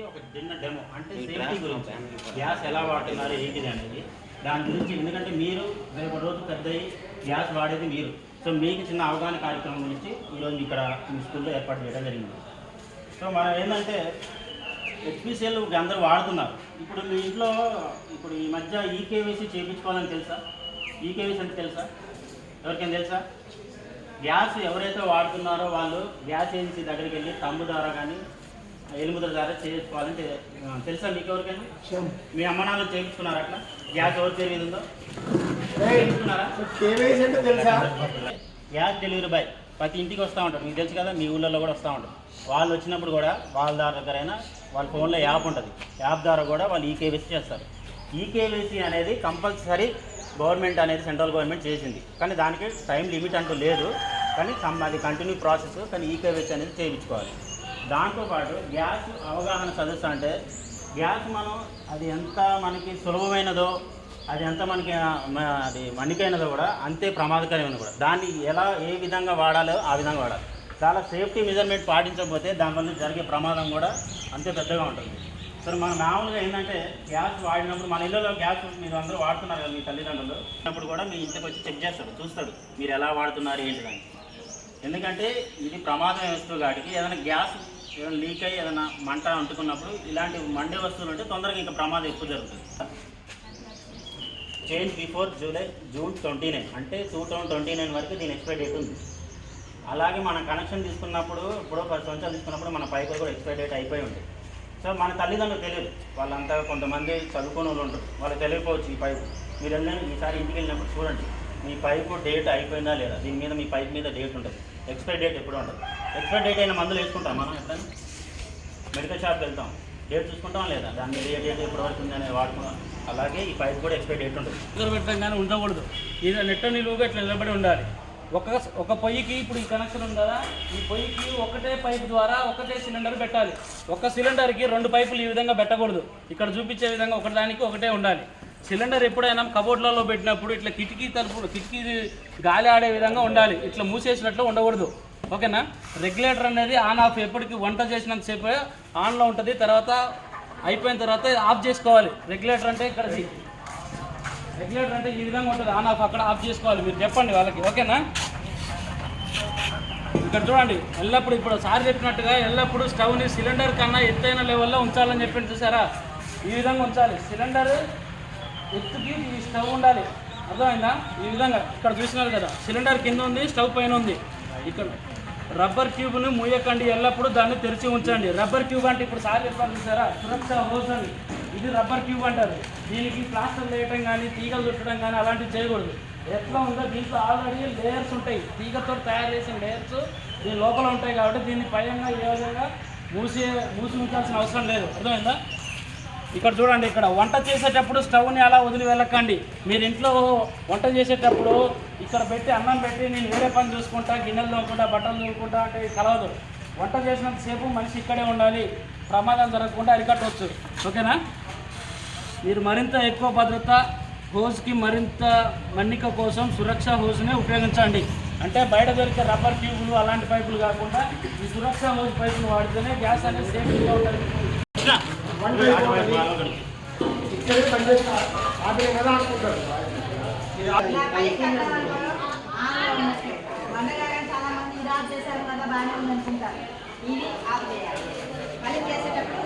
ఒక చిన్న డెమో అంటే సేఫ్టీ గురించి. గ్యాస్ ఎలా వాడుతున్నారు ఏంటిది అనేది. దాని గురించి ఎందుకంటే మీరు రేపు రోజు పెద్ద గ్యాస్ వాడేది మీరు. సో మీకు చిన్న అవగాహన కార్యక్రమం గురించి ఈరోజు ఇక్కడ మీ స్కూల్లో ఏర్పాటు చేయడం జరిగింది. సో మనం ఏంటంటే హెచ్పిసిఎల్ అందరూ వాడుతున్నారు. ఇప్పుడు మీ ఇంట్లో ఇప్పుడు ఈ మధ్య ఈకేవైసీ చేయించుకోవాలని తెలుసా? ఈకేవైసీ అంటే తెలుసా? ఎవరికైనా తెలుసా? గ్యాస్ ఎవరైతే వాడుతున్నారో వాళ్ళు గ్యాస్ ఏజెన్సీ దగ్గరికి వెళ్ళి తమ్ము ద్వారా కానీ ఎలుముద్ర ద్వారా చేసుకోవాలని తెలుసా మీకు ఎవరికైనా? మీ అమ్మ నాన్న చేయించుకున్నారా అట్లా? గ్యాస్ ఎవరు తెలియదు ఉందో? చేయించుకున్నారా? కేవైసీ అంటే తెలుసా? గ్యాస్ డెలివరీ బాయ్ ప్రతి ఇంటికి వస్తూ ఉంటారు మీకు తెలుసు కదా మీ ఊళ్ళలో కూడా వస్తూ ఉంటారు వాళ్ళు వచ్చినప్పుడు కూడా వాళ్ళ దారి దగ్గరైనా వాళ్ళ ఫోన్లో యాప్ ఉంటుంది. యాప్ ద్వారా కూడా వాళ్ళు ఈకేవైసీ చేస్తారు. ఈకేవైసీ అనేది కంపల్సరీ గవర్నమెంట్ అనేది సెంట్రల్ గవర్నమెంట్ చేసింది. కానీ దానికి టైం లిమిట్ అంటూ లేదు. కానీ అది కంటిన్యూ ప్రాసెస్ కానీ ఈకేవైసీ అనేది చేయించుకోవాలి. దాంతోపాటు గ్యాస్ అవగాహన సదస్సు అంటే గ్యాస్ మనం అది ఎంత మనకి సులభమైనదో అది ఎంత మనకి అది మన్నికైనదో కూడా అంతే ప్రమాదకరమైనది కూడా. దాన్ని ఎలా ఏ విధంగా వాడాలో ఆ విధంగా వాడాలి. చాలా సేఫ్టీ మెజర్మెంట్ పాటించకపోతే దానివల్ల జరిగే ప్రమాదం కూడా అంతే పెద్దగా ఉంటుంది. సరే మన మామూలుగా ఏంటంటే గ్యాస్ వాడినప్పుడు మన ఇళ్ళలో గ్యాస్ మీరు అందరూ వాడుతున్నారు కదా మీ తల్లిదండ్రులు. అప్పుడు కూడా మీ ఇంటికి వచ్చి చెక్ చేస్తాడు చూస్తాడు మీరు ఎలా వాడుతున్నారు ఏంటి అని ఎందుకంటే ఇది ప్రమాదం వస్తువు కాబట్టి ఏదైనా గ్యాస్ ఏదైనా లీక్ అయ్యి ఏదైనా మంట అంటుకున్నప్పుడు ఇలాంటి మండే వస్తువులు ఉంటే తొందరగా ఇంకా ప్రమాదం ఎక్కువ జరుగుతుంది. Change before July June twenty nine అంటే టూ థౌజండ్ ట్వంటీ నైన్ వరకు దీని ఎక్స్పైర్ డేట్ ఉంది. అలాగే మనం కనెక్షన్ తీసుకున్నప్పుడు ఇప్పుడు పది సంవత్సరాలు తీసుకున్నప్పుడు మన పైపు కూడా ఎక్స్పైర్ డేట్ అయిపోయి ఉంది సో మన తల్లిదండ్రులు తెలియదు. వాళ్ళంతా కొంతమంది చదువుకుని వాళ్ళు ఉంటారు. వాళ్ళకి తెలియకపోవచ్చు ఈ పైపు. మీరు వెళ్ళిన ఈసారి ఇంటికి వెళ్ళినప్పుడు చూడండి. మీ పైపు డేట్ అయిపోయిందా లేదా? దీని మీద మీ పైపు మీద డేట్ ఉంటుంది. ఎక్స్పైర్ డేట్ ఎప్పుడు ఉంటుంది? ఎక్స్పైర్ డేట్ అయిన మందులు వేసుకుంటాం మనం ఎట్లా మెడికల్ షాప్కి వెళ్తాం. డేట్ చూసుకుంటాం లేదా? దాని మీద ఏ డేట్ ఎప్పుడు వరకు అనేది వాడుకున్నాం అలాగే ఈ పైప్ కూడా ఎక్స్పైర్ డేట్ ఉంటుంది. పెట్టడం కానీ ఉండకూడదు. ఇది నెట్ట నిలువుగా ఇట్లా నిలబడి ఉండాలి. ఒక ఒక పొయ్యికి ఇప్పుడు ఈ కనెక్షన్ ఉంది కదా ఈ పొయ్యికి ఒకటే పైప్ ద్వారా ఒకటే సిలిండర్ పెట్టాలి. ఒక సిలిండర్కి రెండు పైపులు ఈ విధంగా పెట్టకూడదు. ఇక్కడ చూపించే విధంగా ఒకదానికి ఒకటే ఉండాలి. సిలిండర్ ఎప్పుడైనా కబోర్డ్లలో పెట్టినప్పుడు ఇట్లా కిటికీ తలుపు కిటికీ గాలి ఆడే విధంగా ఉండాలి. ఇట్లా మూసేసినట్లు ఉండకూడదు. ఓకేనా? రెగ్యులేటర్ అనేది ఆన్ ఆఫ్ ఎప్పటికీ వంట చేసినంత సేపు ఆన్లో ఉంటుంది. తర్వాత అయిపోయిన తర్వాత ఆఫ్ చేసుకోవాలి. రెగ్యులేటర్ అంటే ఇక్కడ రెగ్యులేటర్ అంటే ఈ విధంగా ఉంటుంది. ఆన్ ఆఫ్ అక్కడ ఆఫ్ చేసుకోవాలి. మీరు చెప్పండి వాళ్ళకి. ఓకేనా? ఇక్కడ చూడండి. ఎల్లప్పుడు ఇప్పుడు సార్ చెప్పినట్టుగా ఎల్లప్పుడు స్టవ్ని సిలిండర్ కన్నా ఎత్తైన లెవెల్లో ఉంచాలని చెప్పింది చూసారా? ఈ విధంగా ఉంచాలి. సిలిండర్ ఎత్తుకి ఈ స్టవ్ ఉండాలి. అర్థమైందా? ఈ విధంగా. ఇక్కడ చూసినారు కదా. సిలిండర్ కింద ఉంది స్టవ్ పైన ఉంది. ఇక్కడ రబ్బర్ ట్యూబ్ను మూయకండి. ఎల్లప్పుడూ దాన్ని తెరిచి ఉంచండి. రబ్బర్ ట్యూబ్ అంటే ఇప్పుడు సార్ చెప్పారు చూసారా? సురక్ష హోస్ అని ఇది రబ్బర్ ట్యూబ్ అంటారు. దీనికి ప్లాస్టర్ వేయటం కానీ తీగలు చుట్టడం కానీ అలాంటివి చేయకూడదు. ఎట్లా ఉందో దీంట్లో ఆల్రెడీ లేయర్స్ ఉంటాయి. తీగతో తయారు చేసిన లేయర్స్ దీని లోపల ఉంటాయి కాబట్టి దీన్ని పైన ఏ విధంగా మూసి మూసి ఉంచాల్సిన అవసరం లేదు. అర్థమైందా? ఇక్కడ చూడండి ఇక్కడ వంట చేసేటప్పుడు స్టవ్ని అలా వదిలి వెళ్ళకండి. మీరు ఇంట్లో వంట చేసేటప్పుడు ఇక్కడ పెట్టి అన్నం పెట్టి నేను వేరే పని చూసుకుంటా గిన్నెలు తోముకుంటా బట్టలు తోముకుంటా అంటే కలవదు. వంట చేసినంతసేపు మనిషి ఇక్కడే ఉండాలి ప్రమాదం జరగకుండా అరికట్టవచ్చు ఓకేనా? మీరు మరింత ఎక్కువ భద్రత హోస్కి మరింత మన్నిక కోసం సురక్ష హోస్ని ఉపయోగించండి. అంటే బయట దొరికే రబ్బర్ ట్యూబులు అలాంటి పైపులు కాకుండా ఈ సురక్ష హోస్ పైపులు వాడితేనే గ్యాస్ అనేది సేఫ్టీగా ఉంటుంది. కృష్ణ, ఇక్కడే పనిచేస్తా కదా అనుకుంటారు చాలా మంది ఇది ఆఫ్ చేశారు కదా బాగానే ఉంది ఇది ఆఫ్ చేయాలి. మళ్ళీ చేసేటప్పుడు